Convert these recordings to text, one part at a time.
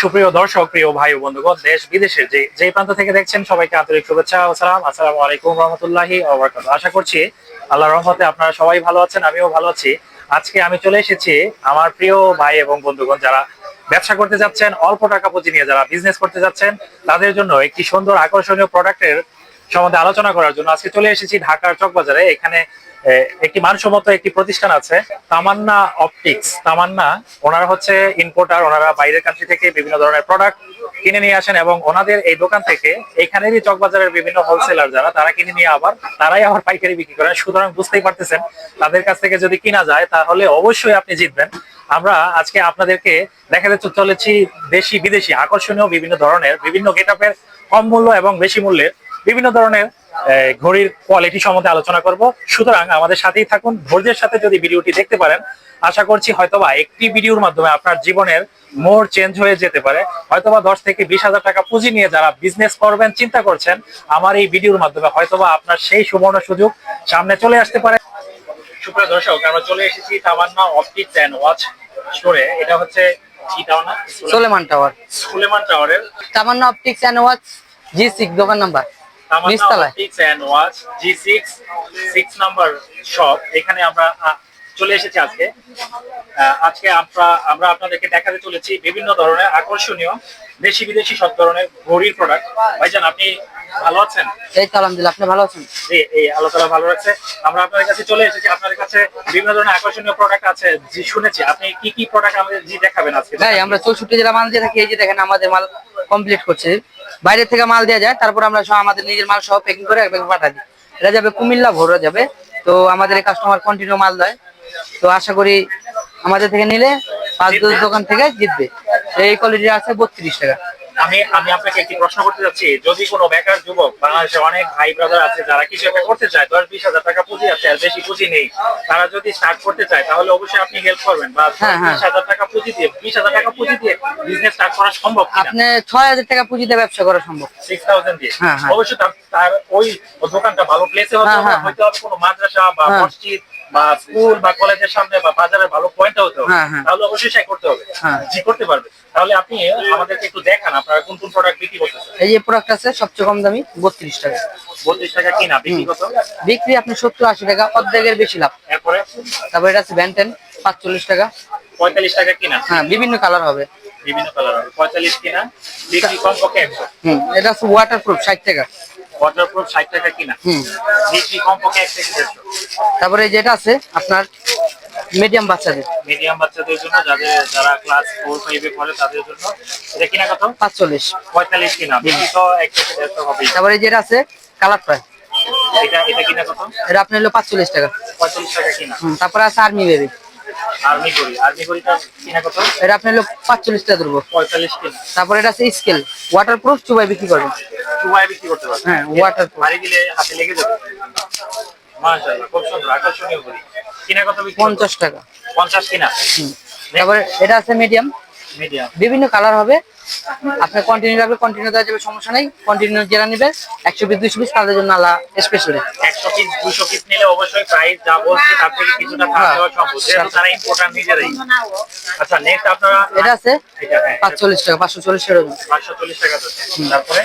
সুপ্রিয় দর্শক, প্রিয় ভাই ও বন্ধুগণ, দেশ বিদেশের যে যে প্রান্ত থেকে দেখছেন সবাইকে আন্তরিক শুভেচ্ছা ও সালাম। আসসালামু আলাইকুম রহমতুল্লাহি আশা করছি আল্লাহ রহমতে আপনারা সবাই ভালো আছেন, আমিও ভালো আছি। আজকে আমি চলে এসেছি আমার প্রিয় ভাই এবং বন্ধুগণ, যারা ব্যবসা করতে যাচ্ছেন, অল্প টাকা পুঁজি নিয়ে যারা বিজনেস করতে যাচ্ছেন, তাদের জন্য একটি সুন্দর আকর্ষণীয় প্রোডাক্টের সম্বন্ধে আলোচনা করার জন্য আজকে চলে এসেছি ঢাকার চকবাজারে। এখানে একটি মানসম্মত একটি প্রতিষ্ঠান আছে, তামান্না অপটিক্স। তামান্না, ওনারা হচ্ছে ইম্পোর্টার ওনারা বাইরের কান্ট্রি থেকে বিভিন্ন ধরনের প্রোডাক্ট কিনে নিয়ে আসেন এবং ওনাদের এই দোকান থেকে এখানেরই চকবাজারের বিভিন্ন হোলসেলার যারা, তারা কিনে নিয়ে আবার, তারাই আবার পাইকারি বিক্রি করেন। সুতরাং বুঝতেই পারতেছেন, তাদের কাছ থেকে যদি কিনা যায়, তাহলে অবশ্যই আপনি জিতবেন। আমরা আজকে আপনাদেরকে দেখা যাচ্ছে চলেছি দেশি, বিদেশি, আকর্ষণীয় বিভিন্ন ধরনের, বিভিন্ন গেটআপের কম মূল্য এবং বেশি মূল্যের বিভিন্ন ধরনের ঘড়ির কোয়ালিটি সম্বন্ধে আলোচনা করব। সুতরাং আমাদের সাথেই থাকুন। ধৈর্যের সাথে যদি ভিডিওটি দেখতে পারেন আশা করছি হয়তোবা একটি ভিডিওর মাধ্যমে আপনার জীবনের মোড় চেঞ্জ হয়ে যেতে পারে। হয়তোবা দশ থেকে বিশ হাজার টাকা পুঁজি নিয়ে যারা বিজনেস করবেন চিন্তা করছেন আমার এই ভিডিওর মাধ্যমে হয়তোবা আপনার সেই সুবর্ণ সুযোগ সামনে চলে আসতে পারে। সুপ্রিয় দর্শক আমরা চলে এসেছি তামান্না অপটিক্স অ্যান্ড ওয়াচ স্টোরে এটা হচ্ছে কি টাওয়ার সোলেমান সুলেমান টাওয়ারের। Tamanna optics and watch G six দোকান নাম্বার নিচতলায়। Optics and watch G six six number shop এখানে আমরা চলে এসেছি আজকে। আজকে আমরা আমরা আপনাদেরকে দেখাতে চলেছি বিভিন্ন ধরনের আকর্ষণীয় দেশি বিদেশি সব ধরনের ঘড়ির প্রোডাক্ট ভাইজান আপনি ভালো আছেন? এই তো আলহামদুলিল্লাহ আপনি ভালো আছেন? জি এই আল্লাহ ভালো রাখছে। আমরা আপনাদের কাছে চলে এসেছি। আপনাদের কাছে বিভিন্ন ধরনের আকর্ষণীয় প্রোডাক্ট আছে জি শুনেছি। আপনি কি কি প্রোডাক্ট আমাদের জি দেখাবেন আজকে? ভাই আমরা চৌষট্টি জেলা মাল দিয়ে থাকি এই যে দেখেন আমাদের মাল কমপ্লিট করছে। বাইরে থেকে মাল দেওয়া যায়, তারপর আমরা সব আমাদের নিজের মাল সহ প্যাকিং করে এক ব্যাগে পাঠা দিই। এটা যাবে কুমিল্লা ভোরা যাবে, তো আমাদের কাস্টমার কন্টিনিউ মাল দেয়। তো আশা করি আমাদের থেকে নিলে পাঁচ দোকান থেকে জিতবে। এই কোয়ালিটি আছে বত্রিশ টাকা। আমি আমি আপনাকে একটি প্রশ্ন করতে যাচ্ছি যদি কোনো বেকার যুবক বাংলাদেশে অনেক ভাই ব্রাদার আছে যারা কিছু একটা করতে চায় দশ বিশ হাজার টাকা পুঁজি আছে আর বেশি পুঁজি নেই তারা যদি স্টার্ট করতে চায় তাহলে অবশ্যই আপনি হেল্প করবেন বা হ্যাঁ, হ্যাঁ। বিশ হাজার টাকা পুঁজি দিয়ে বিশ হাজার টাকা পুঁজি দিয়ে বিজনেস স্টার্ট করা সম্ভব আপনি ছয় হাজার টাকা পুঁজি দিয়ে ব্যবসা করা সম্ভব সিক্স থাউজেন্ড দিয়ে হ্যাঁ। অবশ্যই তার- ওই দোকানটা ভালো প্লেসে হতে হবে হ্যাঁ, হয়তো কোনো মাদ্রাসা বা। মসজিদ বা স্কুল বা কলেজের সামনে বা বাজারের ভালো পয়েন্ট হতে হবে হ্যাঁ, হ্যাঁ। তাহলে অবশ্যই সে করতে হবে। হ্যাঁ। জি করতে পারবে তাহলে আপনি আমাদেরকে একটু দেখান আপনারা কোন কোন প্রোডাক্ট বিক্রি করতেছেন? এই যে প্রোডাক্ট আছে সবচেয়ে কম দামি বত্রিশ টাকা। বত্রিশ টাকা কিনা বিক্রি কত? বিক্রি আপনি সত্তর আশি টাকা অর্ধেকের বেশি লাভ। এরপরে? তারপর এটা আছে ব্যান্টেন পাঁচচল্লিশ টাকা। পঁয়তাল্লিশ টাকা কিনা? হ্যাঁ বিভিন্ন কালার হবে। বিভিন্ন কালার হবে। পঁয়তাল্লিশ কিনা? বিক্রি কমপক্ষে একশো। হুম এটা আছে ওয়াটার প্রুফ ষাট টাকা। ওয়াটারপ্রুফ ষাট টাকা কিনা। হুম। কমপক্ষে থেকে তারপরে যেটা আছে আপনার মিডিয়াম বাচ্চাদের। মিডিয়াম বাচ্চাদের জন্য যাদের যারা ক্লাস ফোর ফাইভে পড়ে তাদের জন্য এটা কিনা কত? পাঁচচল্লিশ। পঁয়তাল্লিশ কিনা। বিক্রি তো এক থেকে দেড়শো হবে। তারপরে যেটা আছে কালার প্রায় এটা এটা কিনা কত? এটা আপনার হলো পাঁচচল্লিশ টাকা। পঁয়তাল্লিশ টাকা কিনা। তারপরে আছে আর্মি বেবি আর্মি করি আর্মি করিটা কিনা কত? এটা আপনার হলো পাঁচচল্লিশ টাকা ধরবো। পঁয়তাল্লিশ কিনা। তারপরে এটা আছে স্কেল ওয়াটার প্রুফ চুবাই বিক্রি করবেন চুবাই বিক্রি করতে পারবে। হ্যাঁ, waterproof। বাড়ি দিলে হাতে লেগে যাবে। মাশাআল্লাহ খুব সুন্দর আকর্ষণীয় করি কিনা কত বিক্রি করবে? পঞ্চাশ টাকা। পঞ্চাশ কিনা? তারপরে এটা আছে মিডিয়াম মিডিয়াম বিভিন্ন কালার হবে। আপনি কন্টিনিউ কন্টিনিউ দেওয়া যাবে সমস্যা নাই। কন্টিনিউ যারা নেবে একশো পিস দুইশো পিস তাদের জন্য আলাদা স্পেশালি একশো পিস দুশো পিস নিলে অবশ্যই প্রাইস যা বলছে তার থেকে কিছুটা ছাড় হ্যাঁ। দেওয়া সম্ভব। যেহেতু তারা ইম্পোর্টার নিজেরাই। আচ্ছা নেক্সট আপনারা এটা আছে এটা হ্যাঁ পাঁচচল্লিশ টাকা পাঁচশো চল্লিশ টাকা। পাঁচশো চল্লিশ টাকা তারপরে?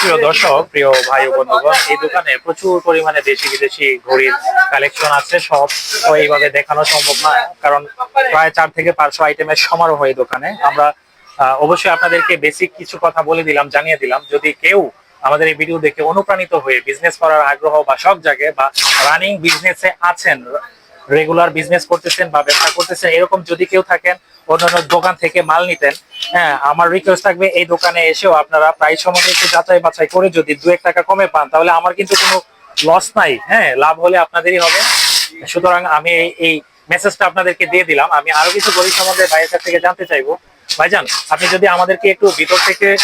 প্রিয় দর্শক, প্রিয় ভাই বন্ধুগণ, এই দোকানে প্রচুর পরিমাণে দেশি বিদেশি ঘড়ির কালেকশন আছে। সব এইভাবে দেখানো সম্ভব কারণ প্রায় চার থেকে পাঁচশো আইটেমের সমারোহ এই দোকানে। আমরা অবশ্যই আপনাদেরকে বেসিক কিছু কথা বলে দিলাম, জানিয়ে দিলাম। যদি কেউ আমাদের এই ভিডিও দেখে অনুপ্রাণিত হয়ে বিজনেস করার আগ্রহ বা সব জায়গায় বা রানিং বিজনেসে আছেন রেগুলার বিজনেস করতেছেন বা ব্যবসা করতেছেন, এরকম যদি কেউ থাকেন, অন্যান্য দোকান থেকে মাল নিতেন হ্যাঁ আমার রিকোয়েস্ট থাকবে এই দোকানে এসেও আপনারা প্রাইস সম্বন্ধে একটু যাচাই বাছাই করে যদি দু এক টাকা কমে পান, তাহলে আমার কিন্তু কোনো লস নাই হ্যাঁ লাভ হলে আপনাদেরই হবে। সুতরাং আমি এই- মেসেজটা আপনাদেরকে দিয়ে দিলাম। আমি আরও কিছু গরিব সম্বন্ধে ভাইয়ের কাছ থেকে জানতে চাইব। ভাইজান, আপনি যদি আমাদেরকে একটু ভিতর থেকে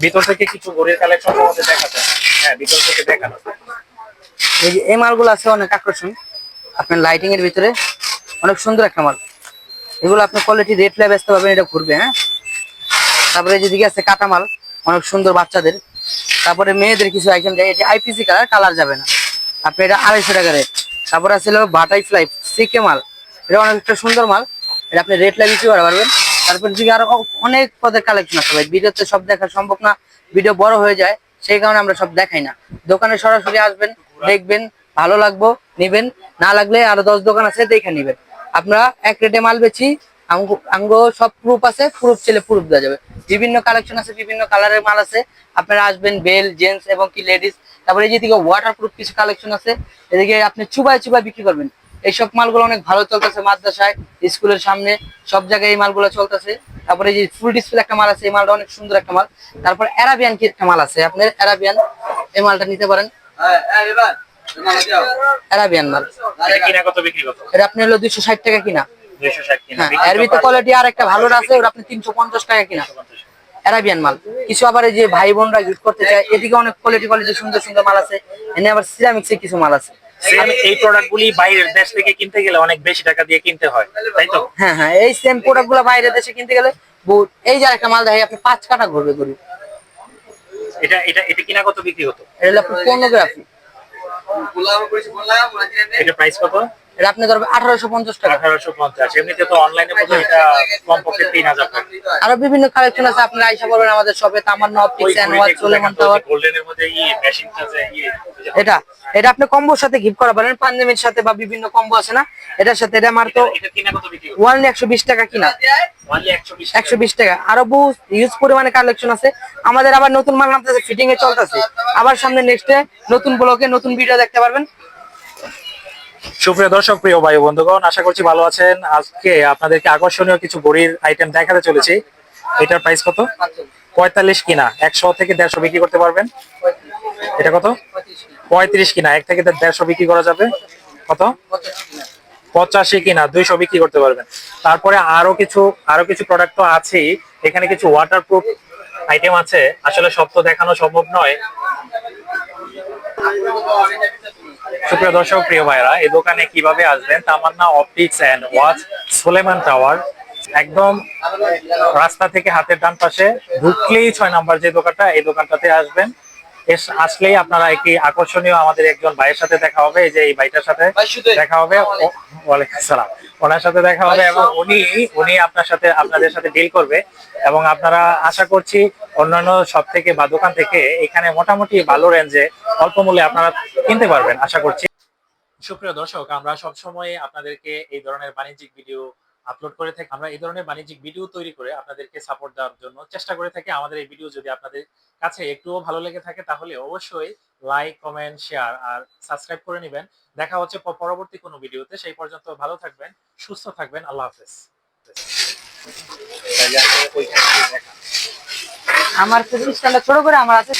ভিতর থেকে কিছু গরির কালেকশন সম্বন্ধে দেখাতেন। হ্যাঁ ভিতর থেকে দেখানো। এই মালগুলো আছে অনেক আকর্ষণ। আপনার লাইটিং এর ভিতরে অনেক সুন্দর একটা মাল। এগুলো আপনি কোয়ালিটি রেট লাই বেচতে পারবেন এটা ঘুরবে হ্যাঁ? তারপরে যেদিকে আছে কাটা মাল, অনেক সুন্দর বাচ্চাদের। তারপরে মেয়েদের কিছু আইটেম যায় এটা আইপিসি কালার কালার যাবে না। আপনি এটা আড়াইশো টাকা রেট তারপরে আছে বাটাই ফ্লাই সিকে মাল। এটা অনেকটা সুন্দর মাল। এটা আপনি রেট লাগিয়ে করতে পারবেন তারপর দিকে আরও অনেক পদের কালেকশন আছে ভাই। ভিডিওতে সব দেখা সম্ভব না। ভিডিও বড় হয়ে যায়, সেই কারণে আমরা সব দেখাই না। দোকানে সরাসরি আসবেন, দেখবেন ভালো লাগবো, নিবেন। না লাগলে আরও দশ দোকান আছে, দেখে নিবেন। আমরা এক রেটে মাল বেছি আঙ্গু- সব প্রুফ আছে প্রুফ ছেলে প্রুফ দেওয়া যাবে। বিভিন্ন কালেকশন আছে, বিভিন্ন কালারের মাল আছে। আপনারা আসবেন, বেল, জেন্টস এবং কি লেডিস তারপরে যেদিকে ওয়াটার প্রুফ কিছু কালেকশন আছে। এদিকে আপনি চুবাই চুবাই বিক্রি করবেন। এইসব মালগুলো অনেক ভালো চলতেছে মাদ্রাসায়, স্কুলের সামনে, সব জায়গায় এই মালগুলো চলতেছে। তারপরে যে ফুল ডিসপ্লে একটা মাল আছে, এই মালটা অনেক সুন্দর একটা মাল। তারপর অ্যারাবিয়ান কি একটা মাল আছে, আপনার অ্যারাবিয়ান এই মালটা নিতে পারেন। অ্যারাবিয়ান মাল। কিনা কত বিক্রি কত? এটা আপনি হলো দুইশো ষাট টাকা কিনা। হ্যাঁ এর ভিতরে কোয়ালিটি আর একটা ভালো আছে ওটা আপনি তিনশো পঞ্চাশ টাকা কিনা। অ্যারাবিয়ান মাল। কিছু আবার যে ভাই বোনরা ইউজ করতে চায় এদিকে অনেক কোয়ালিটি কোয়ালিটি সুন্দর সুন্দর মাল আছে এনে আবার সিরামিক্সের কিছু মাল আছে। এই প্রোডাক্টগুলি বাইরের দেশ থেকে কিনতে গেলে অনেক বেশি টাকা দিয়ে কিনতে হয় তাই তো? হ্যাঁ হ্যাঁ এই সেম প্রোডাক্টগুলো বাইরের দেশে কিনতে গেলে এই যে একটা মাল দেখে আপনি পাঁচ কাটা ঘুরবে গরু। এটা এটা এটা কিনা কত বিক্রি হতো এটা হলো পর্নোগ্রাফি এটা প্রাইস কত? এটা আপনি ধরবেন আঠারোশো পঞ্চাশ টাকা। আঠারোশো পঞ্চাশ এমনিতে তো অনলাইনে কমপক্ষে তিন হাজার টাকা। আরও বিভিন্ন কালেকশন আছে আপনারা আইসা করবেন আমাদের শপে Tamanna optics and watch tower গোল্ডেনের মধ্যে ই মেশিনটা যে ইয়ে এটা এটা আপনি কম্বোর সাথে গিফট করা পারেন পাঞ্জাবির সাথে বা বিভিন্ন কম্বো আছে না এটার সাথে এটা আমার তো এটা- এটা কিনা কত বিক্রি হতো ওয়ান একশো বিশ টাকা কিনা। একশো বিশ টাকা। আরও বহু ইউজ পরিমাণে কালেকশন আছে। আমাদের আবার নতুন মাল নামতেছে ফিটিং এ চলতেছে। আবার সামনে নেক্সটে নতুন ব্লকে নতুন ভিডিও দেখতে পারবেন। সুপ্রিয় দর্শক, প্রিয় ভাই বন্ধুগণ, আশা করছি ভালো আছেন। আজকে আপনাদেরকে আকর্ষণীয় কিছু ঘড়ির আইটেম দেখাতে চলেছি। এটার প্রাইস কত? পঁয়তাল্লিশ কিনা, একশো থেকে দেড়শো বিক্রি করতে পারবেন। এটা কত? পঁয়ত্রিশ কিনা, এক থেকে দেড়শো বিক্রি করা যাবে। কত? পঁচাশি কিনা, দুইশো বিক্রি করতে পারবেন। তারপরে আরও কিছু আরও কিছু প্রোডাক্ট তো আছেই। এখানে কিছু ওয়াটারপ্রুফ আইটেম আছে। আসলে সব তো দেখানো সম্ভব নয়। সুপ্রিয় দর্শক প্রিয় ভাইরা এই দোকানে কীভাবে আসবেন? Tamanna optics and watch Soleman tower একদম রাস্তা থেকে হাতের ডান পাশে ঢুকলেই ছয় নাম্বার যে দোকানটা এই দোকানটাতে আসবেন। আসলেই আপনারা একটি আকর্ষণীয় আমাদের একজন ভাইয়ের সাথে দেখা হবে এই যে এই ভাইটার সাথে দেখা হবে। ওয়ালাইকুম আসসালাম। ওনার সাথে দেখা হবে এবং উনি উনি আপনার সাথে আপনাদের সাথে ডিল করবে। এবং আপনারা আশা করছি অন্যান্য সব থেকে বা দোকান থেকে এখানে মোটামুটি ভালো রেঞ্জে অল্প মূল্যে আপনারা কিনতে পারবেন, আশা করছি। সুপ্রিয় দর্শক, আমরা সব সময় আপনাদেরকে এই ধরনের বাণিজ্যিক ভিডিও আপলোড করে থাকি। আমরা এই ধরনের বাণিজ্যিক ভিডিও তৈরি করে আপনাদেরকে সাপোর্ট দেওয়ার জন্য চেষ্টা করে থাকি। আমাদের এই ভিডিও যদি আপনাদের কাছে একটুও ভালো লেগে থাকে, তাহলে অবশ্যই লাইক কমেন্ট শেয়ার আর সাবস্ক্রাইব করে নেবেন। দেখা হচ্ছে পরবর্তী কোনো ভিডিওতে। সেই পর্যন্ত ভালো থাকবেন, সুস্থ থাকবেন। আল্লাহ হাফেজ। আমার স্ট্যান্ডটা ছোট করে আমার আছে।